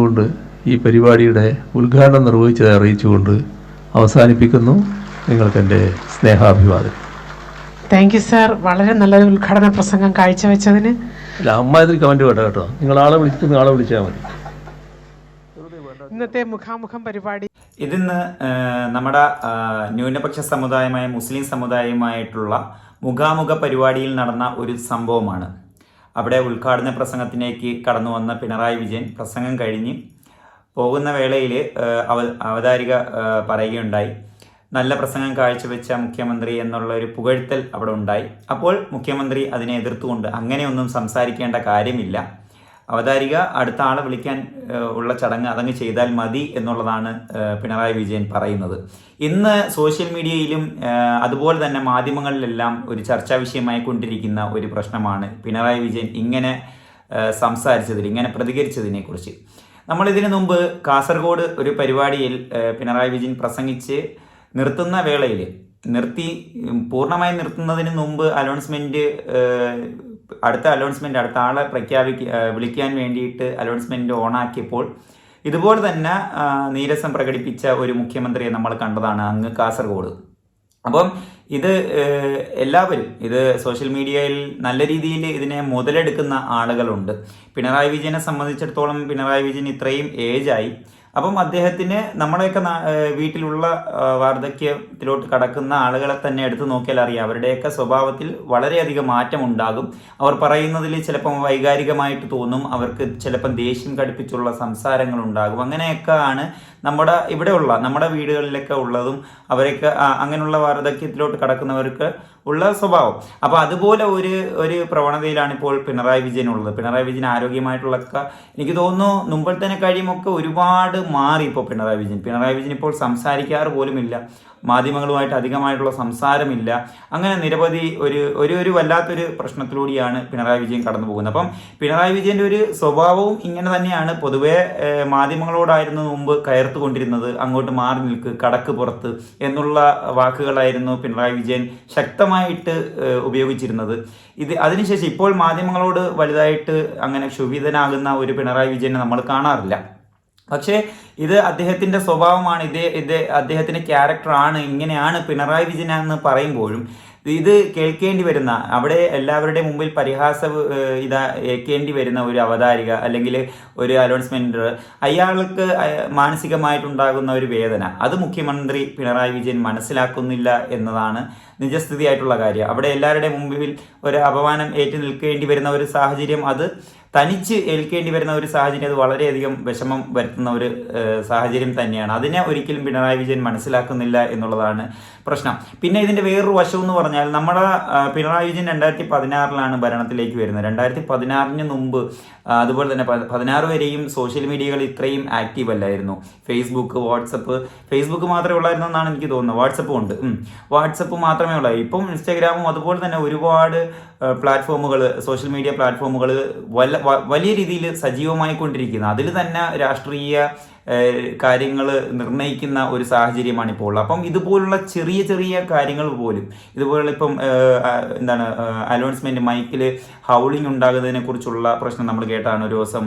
കൊണ്ട് ഈ പരിപാടിയുടെ ഉദ്ഘാടനം നിർവഹിച്ചത് അറിയിച്ചുകൊണ്ട് അവസാനിപ്പിക്കുന്നു നിങ്ങൾക്ക് എന്റെ സ്നേഹാഭിവാദം. താങ്ക് യു സാർ വളരെ നല്ലൊരു ഉദ്ഘാടന പ്രസംഗം കാഴ്ചവെച്ചതിന്. അല്ല അമ്മാതിരി കമന്റ് വേണ്ട കേട്ടോ. നിങ്ങൾ ആളെ വിളിച്ചിട്ട് ആളെ വിളിച്ചാൽ മതി. ഇന്നത്തെ മുഖാമുഖം പരിപാടി. ഇതിന്ന് നമ്മുടെ ന്യൂനപക്ഷ സമുദായമായ മുസ്ലിം സമുദായവുമായിട്ടുള്ള മുഖാമുഖ പരിപാടിയിൽ നടന്ന ഒരു സംഭവമാണ്. അവിടെ ഉദ്ഘാടന പ്രസംഗത്തിലേക്ക് കടന്നു വന്ന പിണറായി വിജയൻ പ്രസംഗം കഴിഞ്ഞ് പോകുന്ന വേളയിൽ അവ അവതാരിക പറയുകയുണ്ടായി. നല്ല പ്രസംഗം കാഴ്ചവെച്ച മുഖ്യമന്ത്രി എന്നുള്ള ഒരു പുകഴ്ത്തൽ അവിടെ ഉണ്ടായി. അപ്പോൾ മുഖ്യമന്ത്രി അതിനെ എതിർത്തുകൊണ്ട് അങ്ങനെയൊന്നും സംസാരിക്കേണ്ട കാര്യമില്ല. അവതാരിക അടുത്ത ആളെ വിളിക്കാൻ ഉള്ള ചടങ്ങ് അതങ്ങ് ചെയ്താൽ മതി എന്നുള്ളതാണ് പിണറായി വിജയൻ പറയുന്നത്. ഇന്ന് സോഷ്യൽ മീഡിയയിലും അതുപോലെ തന്നെ മാധ്യമങ്ങളിലെല്ലാം ഒരു ചർച്ചാ വിഷയമായി കൊണ്ടിരിക്കുന്ന ഒരു പ്രശ്നമാണ് പിണറായി വിജയൻ ഇങ്ങനെ സംസാരിച്ചതിൽ ഇങ്ങനെ പ്രതികരിച്ചതിനെക്കുറിച്ച് നമ്മൾ ഇതിനു മുമ്പ് കാസർഗോഡ് ഒരു പരിപാടിയിൽ പിണറായി വിജയൻ പ്രസംഗിച്ച് നിർത്തുന്ന വേളയിൽ നിർത്തി പൂർണമായി നിർത്തുന്നതിന് മുമ്പ് അലോൺസ്മെന്റ് അടുത്ത അലോൺസ്മെന്റ് അടുത്ത ആളെ പ്രഖ്യാപിക്ക വിളിക്കാൻ വേണ്ടിയിട്ട് ഓൺ ഓണാക്കിയപ്പോൾ ഇതുപോലെ തന്നെ നീരസം പ്രകടിപ്പിച്ച ഒരു മുഖ്യമന്ത്രിയെ നമ്മൾ കണ്ടതാണ് അങ്ങ് കാസർഗോഡ്. അപ്പം ഇത് എല്ലാവരും ഇത് സോഷ്യൽ മീഡിയയിൽ നല്ല രീതിയിൽ ഇതിനെ മുതലെടുക്കുന്ന ആളുകളുണ്ട്. പിണറായി വിജയനെ സംബന്ധിച്ചിടത്തോളം പിണറായി വിജയൻ ഇത്രയും ഏജായി അപ്പം അദ്ദേഹത്തിന് നമ്മളെയൊക്കെ വീട്ടിലുള്ള വാർദ്ധക്യത്തിലോട്ട് കടക്കുന്ന ആളുകളെ തന്നെ എടുത്തു നോക്കിയാൽ അറിയാം. അവരുടെയൊക്കെ സ്വഭാവത്തിൽ വളരെയധികം മാറ്റം ഉണ്ടാകും അവർ പറയുന്നതിൽ ചിലപ്പം വൈകാരികമായിട്ട് തോന്നും. അവർക്ക് ചിലപ്പം ദേഷ്യം കടുപ്പിച്ചുള്ള സംസാരങ്ങൾ ഉണ്ടാകും അങ്ങനെയൊക്കെ ആണ് നമ്മുടെ ഇവിടെയുള്ള നമ്മുടെ വീടുകളിലൊക്കെ ഉള്ളതും അവരൊക്കെ അങ്ങനെയുള്ള വാർദ്ധക്യത്തിലോട്ട് കടക്കുന്നവർക്ക് ഉള്ള സ്വഭാവം. അപ്പോൾ അതുപോലെ ഒരു ഒരു പ്രവണതയിലാണ് ഇപ്പോൾ പിണറായി വിജയൻ ഉള്ളത്. പിണറായി വിജയൻ ആരോഗ്യമായിട്ടുള്ളൊക്കെ എനിക്ക് തോന്നുന്നു മുമ്പത്തേനെ കഴിയുമൊക്കെ ഒരുപാട് മാറി ഇപ്പോൾ പിണറായി വിജയൻ. പിണറായി വിജയൻ ഇപ്പോൾ സംസാരിക്കാറ് പോലുമില്ല. മാധ്യമങ്ങളുമായിട്ട് അധികമായിട്ടുള്ള സംസാരമില്ല. അങ്ങനെ നിരവധി ഒരു ഒരു ഒരു വല്ലാത്തൊരു പ്രശ്നത്തിലൂടെയാണ് പിണറായി വിജയൻ കടന്നു പോകുന്നത്. അപ്പം പിണറായി വിജയന്റെ ഒരു സ്വഭാവവും ഇങ്ങനെ തന്നെയാണ്. പൊതുവേ മാധ്യമങ്ങളോടായിരുന്നു മുമ്പ് കയർത്തു കൊണ്ടിരുന്നത്. അങ്ങോട്ട് മാറി നിൽക്ക് കടക്ക് പുറത്ത് എന്നുള്ള വാക്കുകളായിരുന്നു പിണറായി വിജയൻ ശക്തമായിട്ട് ഉപയോഗിച്ചിരുന്നത്. ഇത് അതിനുശേഷം ഇപ്പോൾ മാധ്യമങ്ങളോട് വലുതായിട്ട് അങ്ങനെ ക്ഷുഭിതനാകുന്ന ഒരു പിണറായി വിജയനെ നമ്മൾ കാണാറില്ല. പക്ഷേ ഇത് അദ്ദേഹത്തിന്റെ സ്വഭാവമാണ്. ഇതേ ഇത് അദ്ദേഹത്തിന്റെ ക്യാരക്ടറാണ്. ഇങ്ങനെയാണ് പിണറായി വിജയൻ എന്ന് പറയുമ്പോഴും ഇത് കേൾക്കേണ്ടി വരുന്ന അവിടെ എല്ലാവരുടെയും മുമ്പിൽ പരിഹാസ ഇതാ ഏൽക്കേണ്ടി വരുന്ന ഒരു അവതാരിക അല്ലെങ്കിൽ ഒരു അലോൺസ്മെന്റ് അയാൾക്ക് അയ- മാനസികമായിട്ടുണ്ടാകുന്ന ഒരു വേദന അത് മുഖ്യമന്ത്രി പിണറായി വിജയൻ മനസ്സിലാക്കുന്നില്ല എന്നതാണ് നിജസ്ഥിതിയായിട്ടുള്ള കാര്യം. അവിടെ എല്ലാവരുടെയും മുമ്പിൽ ഒരു അപമാനം ഏറ്റു നിൽക്കേണ്ടി വരുന്ന ഒരു സാഹചര്യം അത് തനിച്ച് ഏൽക്കേണ്ടി വരുന്ന ഒരു സാഹചര്യം അത് വളരെയധികം വിഷമം വരുത്തുന്ന ഒരു സാഹചര്യം തന്നെയാണ്. അതിനെ ഒരിക്കലും പിണറായി വിജയൻ മനസ്സിലാക്കുന്നില്ല എന്നുള്ളതാണ് പ്രശ്നം. പിന്നെ ഇതിന്റെ വേറൊരു വശം എന്ന് പറഞ്ഞാൽ നമ്മുടെ പിണറായി വിജയൻ രണ്ടായിരത്തി പതിനാറിലാണ് ഭരണത്തിലേക്ക് വരുന്നത്. രണ്ടായിരത്തി പതിനാറിന് മുമ്പ് അതുപോലെ തന്നെ പതിനാറ് വരെയും സോഷ്യൽ മീഡിയകൾ ഇത്രയും ആക്റ്റീവ് അല്ലായിരുന്നു. ഫേസ്ബുക്ക് വാട്സപ്പ് ഫേസ്ബുക്ക് മാത്രമേ ഉള്ളായിരുന്നു എന്നാണ് എനിക്ക് തോന്നുന്നത്. വാട്സപ്പ് ഉണ്ട്. വാട്സപ്പ് മാത്രമേ ഉള്ളൂ ഇപ്പം ഇൻസ്റ്റാഗ്രാമും അതുപോലെ തന്നെ ഒരുപാട് പ്ലാറ്റ്ഫോമുകൾ സോഷ്യൽ മീഡിയ പ്ലാറ്റ്ഫോമുകൾ വല്ല വലിയ രീതിയിൽ സജീവമായിക്കൊണ്ടിരിക്കുന്നത് അതിൽ തന്നെ രാഷ്ട്രീയ കാര്യങ്ങൾ നിർണയിക്കുന്ന ഒരു സാഹചര്യമാണ് ഇപ്പോൾ ഉള്ളത്. അപ്പം ഇതുപോലുള്ള ചെറിയ ചെറിയ കാര്യങ്ങൾ പോലും ഇതുപോലുള്ള ഇപ്പം എന്താണ് അലോൺസ്മെന്റ് മൈക്കിൽ ഹൗളിംഗ് ഉണ്ടാകുന്നതിനെ കുറിച്ചുള്ള പ്രശ്നം നമ്മൾ കേട്ടാണ് ഒരു ദിവസം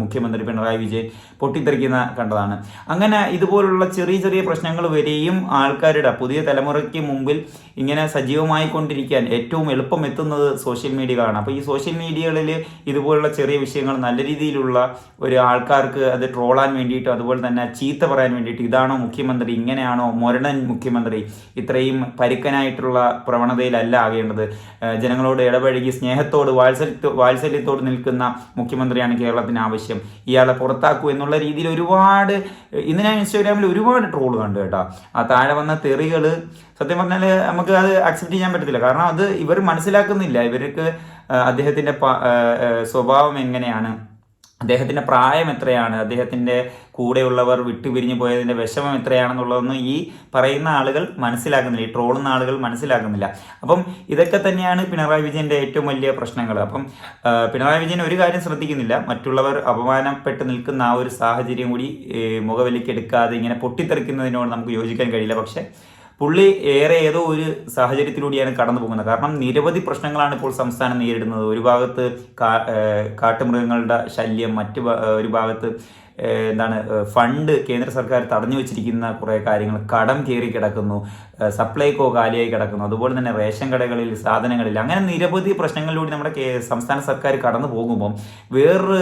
മുഖ്യമന്ത്രി പിണറായി വിജയൻ പൊട്ടിത്തെറിക്കുന്ന കണ്ടതാണ്. അങ്ങനെ ഇതുപോലുള്ള ചെറിയ ചെറിയ പ്രശ്നങ്ങൾ വരെയും ആൾക്കാരുടെ പുതിയ തലമുറയ്ക്ക് മുമ്പിൽ ഇങ്ങനെ സജീവമായി കൊണ്ടിരിക്കാൻ ഏറ്റവും എളുപ്പം എത്തുന്നത് സോഷ്യൽ മീഡിയകളാണ്. അപ്പോൾ ഈ സോഷ്യൽ മീഡിയകളിൽ ഇതുപോലുള്ള ചെറിയ വിഷയങ്ങൾ നല്ല രീതിയിലുള്ള ഒരു ആൾക്കാർക്ക് അത് ട്രോളാൻ വേണ്ടിയിട്ടും അതുപോലെ തന്നെ ചീത്ത പറയാൻ വേണ്ടിയിട്ട് ഇതാണോ മുഖ്യമന്ത്രി ഇങ്ങനെയാണോ മൊരണൻ മുഖ്യമന്ത്രി? ഇത്രയും പരുക്കനായിട്ടുള്ള പ്രവണതയിലല്ല ആകേണ്ടത്. ജനങ്ങളോട് ഇടപഴകി സ്നേഹത്തോട് വാത്സല്യത്തോ വാത്സല്യത്തോട് നിൽക്കുന്ന മുഖ്യമന്ത്രിയാണ് കേരളത്തിന് ആവശ്യം. ഇയാളെ പുറത്താക്കൂ എന്നുള്ള രീതിയിൽ ഒരുപാട് ഇന്ന് ഞാൻ ഇൻസ്റ്റാഗ്രാമിൽ ഒരുപാട് ട്രോൾ കണ്ടു കേട്ടോ. ആ താഴെ വന്ന തെറികൾ സത്യം പറഞ്ഞാൽ നമുക്ക് അത് അക്സെപ്റ്റ് ചെയ്യാൻ പറ്റത്തില്ല. കാരണം അത് ഇവർ മനസ്സിലാക്കുന്നില്ല. ഇവർക്ക് അദ്ദേഹത്തിന്റെ സ്വഭാവം എങ്ങനെയാണ്? അദ്ദേഹത്തിന്റെ പ്രായം എത്രയാണ്? അദ്ദേഹത്തിന്റെ കൂടെയുള്ളവർ വിട്ടുപിരിഞ്ഞു പോയതിന്റെ വിഷമം എത്രയാണെന്നുള്ളതൊന്നും ഈ പറയുന്ന ആളുകൾ മനസ്സിലാക്കുന്നില്ല. ഈ ട്രോളുന്ന ആളുകൾ മനസ്സിലാക്കുന്നില്ല. അപ്പം ഇതൊക്കെ തന്നെയാണ് പിണറായി വിജയന്റെ ഏറ്റവും വലിയ പ്രശ്നങ്ങൾ. അപ്പം പിണറായി വിജയൻ ഒരു കാര്യം ശ്രദ്ധിക്കുന്നില്ല. മറ്റുള്ളവർ അപമാനപ്പെട്ട് നിൽക്കുന്ന ആ ഒരു സാഹചര്യം കൂടി മുഖവിലേക്കെടുക്കാതെ ഇങ്ങനെ പൊട്ടിത്തെറിക്കുന്നതിനോട് നമുക്ക് യോജിക്കാൻ കഴിയില്ല. പക്ഷെ പുള്ളി ഏറെ ഏതോ ഒരു സാഹചര്യത്തിലൂടെയാണ് കടന്നു പോകുന്നത്. കാരണം നിരവധി പ്രശ്നങ്ങളാണ് ഇപ്പോൾ സംസ്ഥാനം നേരിടുന്നത്. ഒരു ഭാഗത്ത് കാട്ടുമൃഗങ്ങളുടെ ശല്യം മറ്റു ഒരു ഭാഗത്ത് എന്താണ് ഫണ്ട് കേന്ദ്ര സർക്കാർ തടഞ്ഞു വെച്ചിരിക്കുന്ന കുറേ കാര്യങ്ങൾ കടം കയറി കിടക്കുന്നു സപ്ലൈകോ കാലിയായി കിടക്കുന്നു അതുപോലെ തന്നെ റേഷൻ കടകളിൽ സാധനങ്ങളിൽ അങ്ങനെ നിരവധി പ്രശ്നങ്ങളിലൂടെ നമ്മുടെ സംസ്ഥാന സർക്കാർ കടന്നു പോകുമ്പം വേറൊരു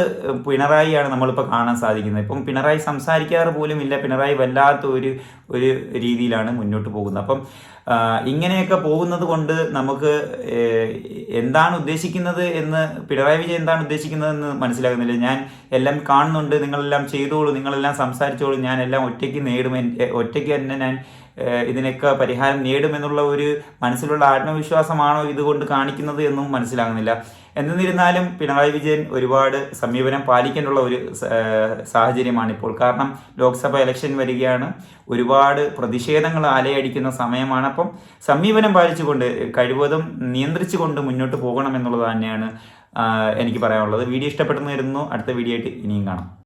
പിണറായിയാണ് നമ്മളിപ്പോൾ കാണാൻ സാധിക്കുന്നത്. ഇപ്പം പിണറായി സംസാരിക്കാറ് പോലും ഇല്ല പിണറായി വല്ലാത്ത ഒരു ഒരു രീതിയിലാണ് മുന്നോട്ട് പോകുന്നത്. അപ്പം ഇങ്ങനെയൊക്കെ പോകുന്നത് കൊണ്ട് നമുക്ക് എന്താണ് ഉദ്ദേശിക്കുന്നത് എന്ന് പിണറായി വിജയൻ എന്താണ് ഉദ്ദേശിക്കുന്നതെന്ന് മനസ്സിലാകുന്നില്ല. ഞാൻ എല്ലാം കാണുന്നുണ്ട് നിങ്ങളെല്ലാം ചെയ്തോളൂ നിങ്ങളെല്ലാം സംസാരിച്ചോളൂ ഞാൻ എല്ലാം ഒറ്റയ്ക്ക് നേടും എന്റെ ഒറ്റയ്ക്ക് തന്നെ ഞാൻ ഇതിനൊക്കെ പരിഹാരം നേടുമെന്നുള്ള ഒരു മനസ്സിലുള്ള ആത്മവിശ്വാസമാണോ ഇതുകൊണ്ട് കാണിക്കുന്നത് എന്നും മനസ്സിലാകുന്നില്ല. എന്നിരുന്നാലും പിണറായി വിജയൻ ഒരുപാട് സമീപനം പാലിക്കേണ്ടുള്ള ഒരു സാഹചര്യമാണ് ഇപ്പോൾ കാരണം ലോക്സഭ ഇലക്ഷൻ വരികയാണ്. ഒരുപാട് പ്രതിഷേധങ്ങൾ ആലയടിക്കുന്ന സമയമാണ്. അപ്പം സമീപനം പാലിച്ചുകൊണ്ട് കഴിവതും നിയന്ത്രിച്ചുകൊണ്ട് മുന്നോട്ട് പോകണം എന്നുള്ളത് തന്നെയാണ് എനിക്ക് പറയാനുള്ളത്. വീഡിയോ ഇഷ്ടപ്പെട്ടെന്ന് അടുത്ത വീഡിയോ ആയിട്ട് ഇനിയും കാണാം.